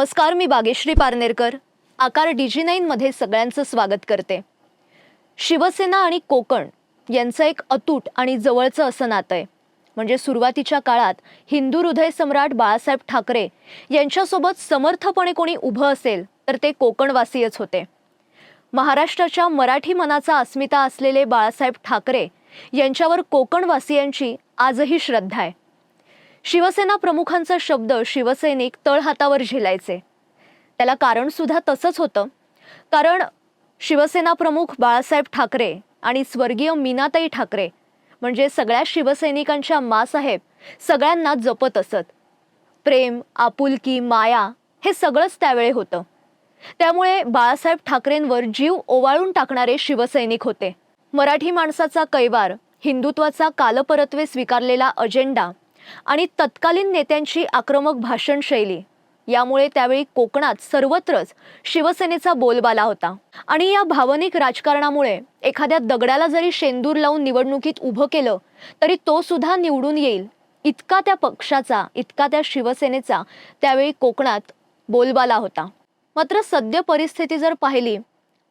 नमस्कार मी बागेश्री पारनेरकर. आकार डीजी नाईनमध्ये सगळ्यांचं स्वागत करते. शिवसेना आणि कोकण यांचं एक अतूट आणि जवळचं असं नातं आहे. म्हणजे सुरुवातीच्या काळात हिंदू हृदय सम्राट बाळासाहेब ठाकरे यांच्यासोबत समर्थपणे कोणी उभं असेल तर ते कोकणवासीयच होते. महाराष्ट्राच्या मराठी मनाचा अस्मिता असलेले बाळासाहेब ठाकरे यांच्यावर कोकणवासियांची आजही श्रद्धा आहे. शिवसेना प्रमुखांचा शब्द शिवसैनिक तळहातावर झेलायचे. त्याला कारण सुद्धा तसंच होतं. कारण शिवसेना प्रमुख बाळासाहेब ठाकरे आणि स्वर्गीय मीनाताई ठाकरे म्हणजे सगळ्या शिवसैनिकांच्या मासाहेब सगळ्यांना जपत असत. प्रेम आपुलकी माया हे सगळंच त्यावेळी होतं. त्यामुळे बाळासाहेब ठाकरेंवर जीव ओवाळून टाकणारे शिवसैनिक होते. मराठी माणसाचा कैवार हिंदुत्वाचा कालपरत्वे स्वीकारलेला अजेंडा आणि तत्कालीन नेत्यांची आक्रमक भाषणशैली. यामुळे त्यावेळी कोकणात सर्वत्रच शिवसेनेचा बोलबाला होता. आणि या भावनिक राजकारणामुळे एखाद्या दगडाला जरी शेंदूर लावून निवडणुकीत उभं केलं तरी तो सुद्धा निवडून येईल. इतका त्या पक्षाचा इतका त्या शिवसेनेचा त्यावेळी कोकणात बोलबाला होता. मात्र सद्य परिस्थिती जर पाहिली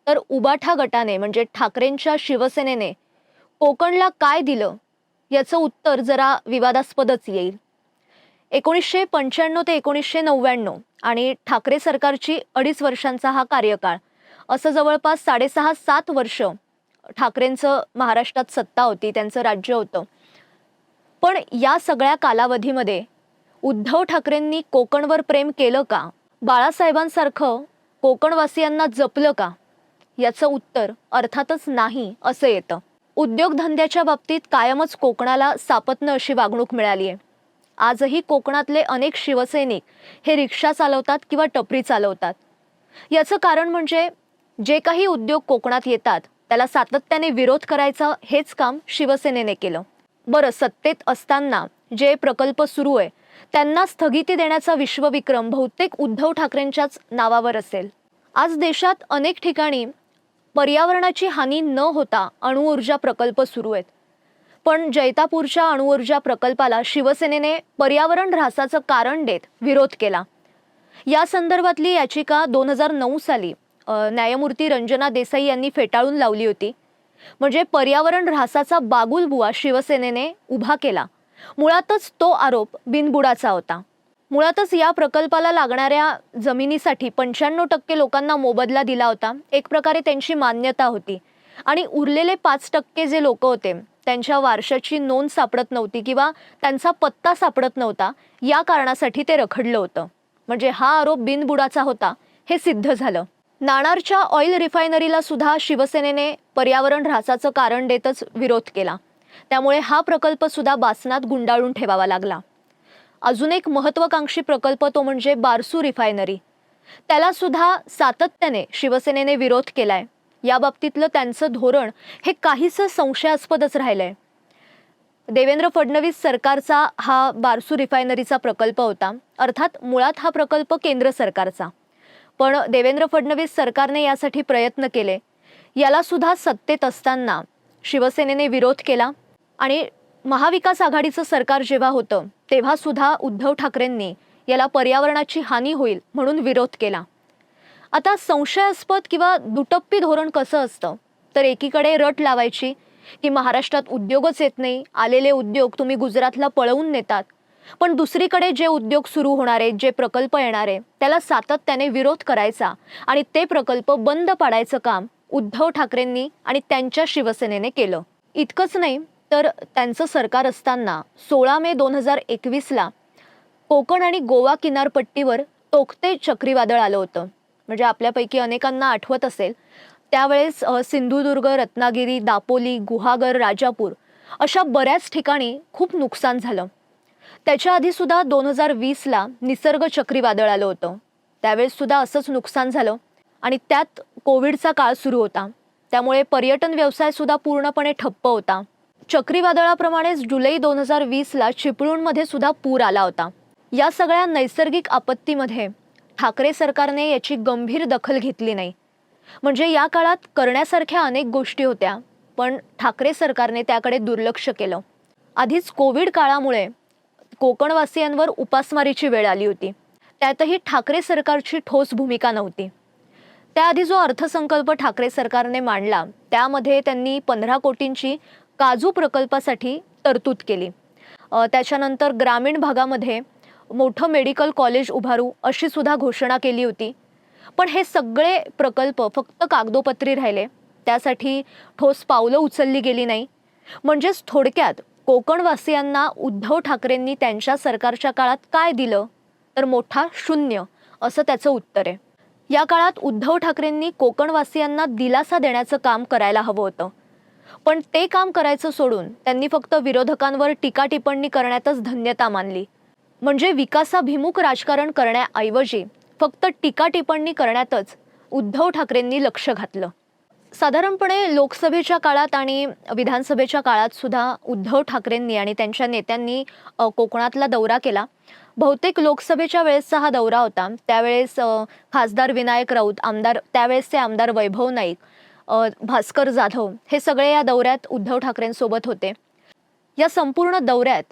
तर उबाठा गटाने म्हणजे ठाकरेंच्या शिवसेनेने कोकणला काय दिलं? याचं उत्तर जरा विवादास्पदच येईल. एकोणीसशे पंच्याण्णव ते एकोणीसशे नव्याण्णव आणि ठाकरे सरकारची अडीच वर्षांचा हा कार्यकाळ. असं जवळपास साडेसहा सात वर्ष ठाकरेंचं महाराष्ट्रात सत्ता होती त्यांचं राज्य होतं. पण या सगळ्या कालावधीमध्ये उद्धव ठाकरेंनी कोकणवर प्रेम केलं का? बाळासाहेबांसारखं कोकणवासियांना जपलं का? याचं उत्तर अर्थातच नाही असं येतं. उद्योगधंद्याच्या बाबतीत कायमच कोकणाला सापत्न अशी वागणूक मिळाली आहे. आजही कोकणातले अनेक शिवसैनिक हे रिक्षा चालवतात किंवा टपरी चालवतात. याचं कारण म्हणजे जे काही उद्योग कोकणात येतात त्याला सातत्याने विरोध करायचा हेच काम शिवसेनेने केलं. बरं सत्तेत असताना जे प्रकल्प सुरू आहे त्यांना स्थगिती देण्याचा विश्वविक्रम बहुतेक उद्धव ठाकरेंच्याच नावावर असेल. आज देशात अनेक ठिकाणी पर्यावरणाची हानी न होता अणुऊर्जा प्रकल्प सुरू आहेत. पण जैतापूरच्या अणुऊर्जा प्रकल्पाला शिवसेनेने पर्यावरण ऱ्हासाचं कारण देत विरोध केला. या संदर्भातली याचिका दोन हजार नऊ साली न्यायमूर्ती रंजना देसाई यांनी फेटाळून लावली होती. म्हणजे पर्यावरण ऱ्हासाचा बागुलबुवा शिवसेनेने उभा केला. मुळातच तो आरोप बिनबुडाचा होता. मुळातच या प्रकल्पाला लागणाऱ्या जमिनीसाठी पंच्याण्णव टक्के लोकांना मोबदला दिला होता. एक प्रकारे त्यांची मान्यता होती. आणि उरलेले पाच टक्के जे लोक होते त्यांच्या वारशाची नोंद सापडत नव्हती किंवा त्यांचा पत्ता सापडत नव्हता या कारणासाठी ते रखडलं होतं. म्हणजे हा आरोप बिनबुडाचा होता हे सिद्ध झालं. नाणारच्या ऑइल रिफायनरीला सुद्धा शिवसेनेने पर्यावरण ऱ्हासाचं कारण देतच विरोध केला. त्यामुळे हा प्रकल्प सुद्धा बासनात गुंडाळून ठेवावा लागला. अजून एक महत्वाकांक्षी प्रकल्प तो म्हणजे बारसू रिफायनरी. त्याला सुद्धा सातत्याने शिवसेनेने विरोध केलाय. याबाबतीतलं त्यांचं धोरण हे काहीसं संशयास्पदच राहिलंय. देवेंद्र फडणवीस सरकारचा हा बारसू रिफायनरीचा प्रकल्प होता. अर्थात मुळात हा प्रकल्प केंद्र सरकारचा. पण देवेंद्र फडणवीस सरकारने यासाठी प्रयत्न केले. याला सुद्धा सत्तेत असताना शिवसेनेने विरोध केला आणि महाविकास आघाडीचं सरकार जेव्हा होतं तेव्हा सुद्धा उद्धव ठाकरेंनी याला पर्यावरणाची हानी होईल म्हणून विरोध केला. आता संशयास्पद किंवा दुटप्पी धोरण कसं असतं? तर एकीकडे रट लावायची की महाराष्ट्रात उद्योगच येत नाही आलेले उद्योग तुम्ही गुजरातला पळवून नेतात. पण दुसरीकडे जे उद्योग सुरू होणारे जे प्रकल्प येणारे त्याला सातत्याने विरोध करायचा आणि ते प्रकल्प बंद पाडायचं काम उद्धव ठाकरेंनी आणि त्यांच्या शिवसेनेने केलं. इतकंच नाही तर त्यांचं सरकार असताना सोळा मे दोन हजार एकवीसला कोकण आणि गोवा किनारपट्टीवर तोखते चक्रीवादळ आलं होतं. म्हणजे आपल्यापैकी अनेकांना आठवत असेल त्यावेळेस सिंधुदुर्ग रत्नागिरी दापोली गुहागर राजापूर अशा बऱ्याच ठिकाणी खूप नुकसान झालं. त्याच्या आधीसुद्धा दोन हजार वीसला निसर्ग चक्रीवादळ आलं होतं. त्यावेळेससुद्धा असंच नुकसान झालं आणि त्यात कोविडचा काळ सुरू होता. त्यामुळे पर्यटन व्यवसायसुद्धा पूर्णपणे ठप्प होता. चक्रीवादळाप्रमाणेच जुलै दोन हजार वीसला चिपळूणमध्ये सुद्धा पूर आला होता. या सगळ्या नैसर्गिक आपत्तीमध्ये ठाकरे सरकारने याची गंभीर दखल घेतली नाही. म्हणजे या काळात करण्यासारख्या अनेक गोष्टी होत्या पण ठाकरे सरकारने त्याकडे दुर्लक्ष केलं. आधीच कोविड काळामुळे कोकणवासियांवर उपासमारीची वेळ आली होती. त्यातही ठाकरे सरकारची ठोस भूमिका नव्हती. त्याआधी जो अर्थसंकल्प ठाकरे सरकारने मांडला त्यामध्ये त्यांनी पंधरा कोटींची काजू प्रकल्पासाठी तरतूद केली. त्याच्यानंतर ग्रामीण भागामध्ये मोठं मेडिकल कॉलेज उभारू अशी सुद्धा घोषणा केली होती. पण हे सगळे प्रकल्प फक्त कागदोपत्री राहिले. त्यासाठी ठोस पावलं उचलली गेली नाही. म्हणजेच थोडक्यात कोकणवासियांना उद्धव ठाकरेंनी त्यांच्या सरकारच्या काळात काय दिलं? तर मोठा शून्य असं त्याचं उत्तर आहे. या काळात उद्धव ठाकरेंनी कोकणवासियांना दिलासा देण्याचं काम करायला हवं होतं. पण ते काम करायचं सोडून त्यांनी फक्त विरोधकांवर टीका टिप्पणी करण्यातच धन्यता मानली. म्हणजे विकासाभिमुख राजकारण करण्याऐवजी फक्त टीका टिप्पणी करण्यातच उद्धव ठाकरेंनी लक्ष घातलं. साधारणपणे लोकसभेच्या काळात आणि विधानसभेच्या काळात सुद्धा उद्धव ठाकरेंनी आणि त्यांच्या नेत्यांनी कोकणातला दौरा केला. बहुतेक लोकसभेच्या वेळेसचा हा दौरा होता. त्यावेळेस खासदार विनायक राऊत आमदार त्यावेळेसचे आमदार वैभव नाईक भास्कर जाधव हे सगळे या दौऱ्यात उद्धव ठाकरेंसोबत होते. या संपूर्ण दौऱ्यात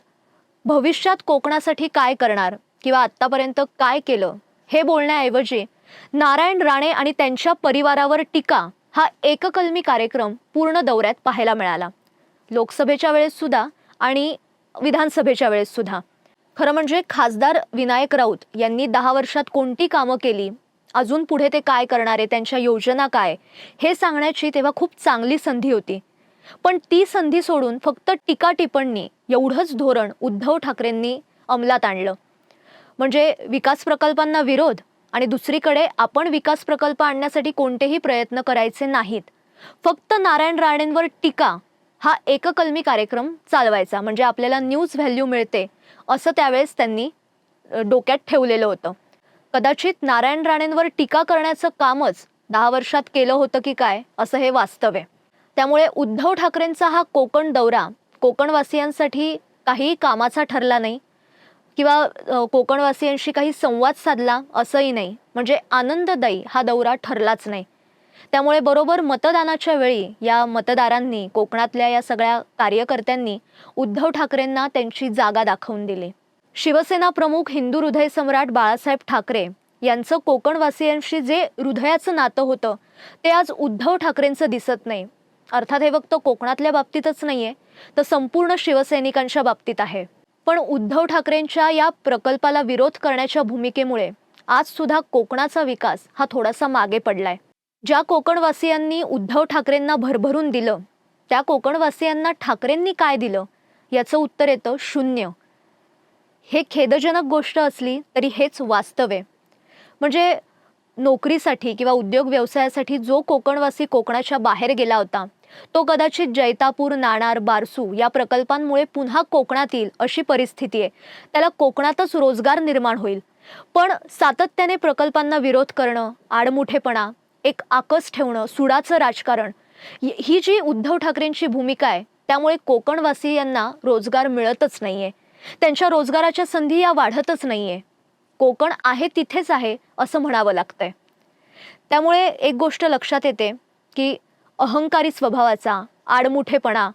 भविष्यात कोकणासाठी काय करणार किंवा आत्तापर्यंत काय केलं हे बोलण्याऐवजी नारायण राणे आणि त्यांच्या परिवारावर टीका हा एककलमी कार्यक्रम पूर्ण दौऱ्यात पाहायला मिळाला. लोकसभेच्या वेळेस सुद्धा आणि विधानसभेच्या वेळेस सुद्धा. खरं म्हणजे खासदार विनायक राऊत यांनी दहा वर्षात कोणती कामं केली अजून पुढे ते काय करणार आहे त्यांच्या योजना काय हे सांगण्याची तेव्हा खूप चांगली संधी होती. पण ती संधी सोडून फक्त टीका टिप्पणी एवढंच धोरण उद्धव ठाकरेंनी अंमलात आणलं. म्हणजे विकास प्रकल्पांना विरोध आणि दुसरीकडे आपण विकास प्रकल्प आणण्यासाठी कोणतेही प्रयत्न करायचे नाहीत. फक्त नारायण राणेंवर टीका हा एककलमी कार्यक्रम चालवायचा. म्हणजे आपल्याला न्यूज व्हॅल्यू मिळते असं त्यावेळेस त्यांनी डोक्यात ठेवलेलं होतं. कदाचित नारायण राणेंवर टीका करण्याचं कामच दहा वर्षात केलं होतं की काय असं हे वास्तव आहे त्यामुळे उद्धव ठाकरेंचा हा कोकण दौरा कोकणवासियांसाठी काही कामाचा ठरला नाही किंवा कोकणवासियांशी काही संवाद साधला असंही नाही. म्हणजे आनंददायी हा दौरा ठरलाच नाही. त्यामुळे बरोबर मतदानाच्या वेळी या मतदारांनी कोकणातल्या या सगळ्या कार्यकर्त्यांनी उद्धव ठाकरेंना त्यांची जागा दाखवून दिली. शिवसेना प्रमुख हिंदू हृदय सम्राट बाळासाहेब ठाकरे यांचं कोकणवासियांशी जे हृदयाचं नातं होतं ते आज उद्धव ठाकरेंचं दिसत नाही. अर्थात हे फक्त कोकणातल्या बाबतीतच नाहीये तर संपूर्ण शिवसैनिकांच्या बाबतीत आहे. पण उद्धव ठाकरेंच्या या प्रकल्पाला विरोध करण्याच्या भूमिकेमुळे आज सुद्धा कोकणाचा विकास हा थोडासा मागे पडलाय. ज्या कोकणवासियांनी उद्धव ठाकरेंना भरभरून दिलं त्या कोकणवासियांना ठाकरेंनी काय दिलं याचं उत्तर येतं शून्य. हे खेदजनक गोष्ट असली तरी हेच वास्तव आहे. म्हणजे नोकरीसाठी किंवा उद्योग व्यवसायासाठी जो कोकणवासी कोकणाच्या बाहेर गेला होता तो कदाचित जैतापूर नाणार बारसू या प्रकल्पांमुळे पुन्हा कोकणात येईल अशी परिस्थिती आहे. त्याला कोकणातच रोजगार निर्माण होईल. पण सातत्याने प्रकल्पांना विरोध करणं आडमुठेपणा एक आकस ठेवणं सुडाचं राजकारण ही जी उद्धव ठाकरेंची भूमिका आहे त्यामुळे कोकणवासियांना रोजगार मिळतच नाहीये. त्यांच्या रोजगाराच्या संधी या वाढतच नाहीये. कोकण आहे तिथेच आहे असं म्हणावं लागतंय. त्यामुळे एक गोष्ट लक्षात येते की अहंकारी स्वभावाचा आडमुठेपणा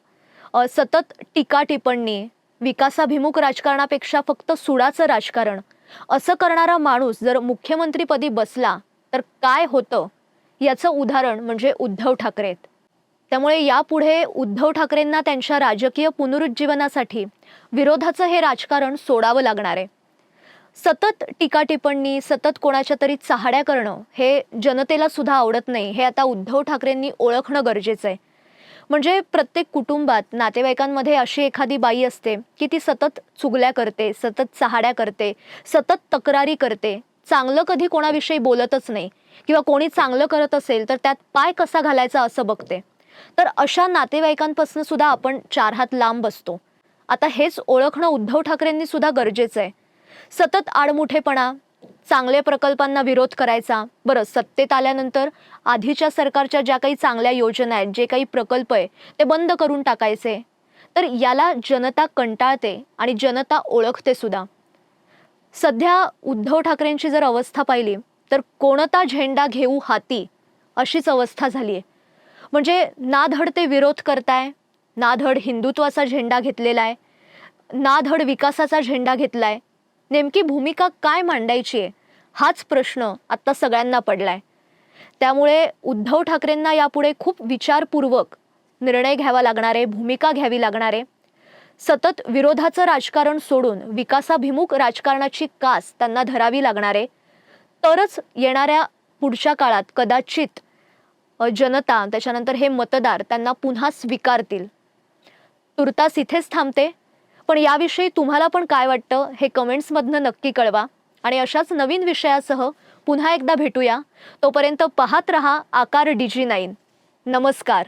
सतत टीका टिप्पणी विकासाभिमुख राजकारणापेक्षा फक्त सुडाचं राजकारण असं करणारा माणूस जर मुख्यमंत्रीपदी बसला तर काय होतं? याचं उदाहरण म्हणजे उद्धव ठाकरे त्यामुळे यापुढे उद्धव ठाकरेंना त्यांच्या राजकीय पुनरुज्जीवनासाठी विरोधाचं हे राजकारण सोडावं लागणार आहे. सतत टीका टिप्पणी सतत कोणाच्या तरी चाहड्या करणं हे जनतेला सुद्धा आवडत नाही हे आता उद्धव ठाकरेंनी ओळखणं गरजेचं आहे. म्हणजे प्रत्येक कुटुंबात नातेवाईकांमध्ये अशी एखादी बाई असते की ती सतत चुगल्या करते सतत चहाड्या करते सतत तक्रारी करते. चांगलं कधी कोणाविषयी बोलतच नाही किंवा कोणी चांगलं करत असेल तर त्यात पाय कसा घालायचा असं बघते. तर अशा नातेवाईकांपासून सुद्धा आपण चार हात लांब बसतो. आता हेच ओळखणं उद्धव ठाकरेंनी सुद्धा गरजेचं आहे. सतत आडमुठेपणा चांगल्या प्रकल्पांना विरोध करायचा बरं सत्तेत आल्यानंतर आधीच्या सरकारच्या ज्या काही चांगल्या योजना आहेत जे काही प्रकल्प आहे ते बंद करून टाकायचे. तर याला जनता कंटाळते आणि जनता ओळखते सुद्धा. सध्या उद्धव ठाकरेंची जर अवस्था पाहिली तर कोणता झेंडा घेऊ हाती अशीच अवस्था झाली आहे म्हणजे ना धड ते विरोध करताय ना धड हिंदुत्वाचा झेंडा घेतलेला आहे ना धड विकासाचा झेंडा घेतलाय. नेमकी भूमिका काय मांडायची आहे? हाच प्रश्न आत्ता सगळ्यांना पडलाय. त्यामुळे उद्धव ठाकरेंना यापुढे खूप विचारपूर्वक निर्णय घ्यावा लागणार आहे भूमिका घ्यावी लागणार आहे. सतत विरोधाचं राजकारण सोडून विकासाभिमुख राजकारणाची कास त्यांना धरावी लागणार आहे. तरच येणाऱ्या पुढच्या काळात कदाचित जनता त्याच्यानंतर हे मतदार त्यांना पुन्हा स्वीकारतील. तुर्तास इथेच थांबते. पण याविषयी तुम्हाला पण काय वाटतं हे कमेंट्समधनं नक्की कळवा. आणि अशाच नवीन विषयासह पुन्हा एकदा भेटूया. तोपर्यंत पाहत रहा आकार डीजी नाईन. नमस्कार.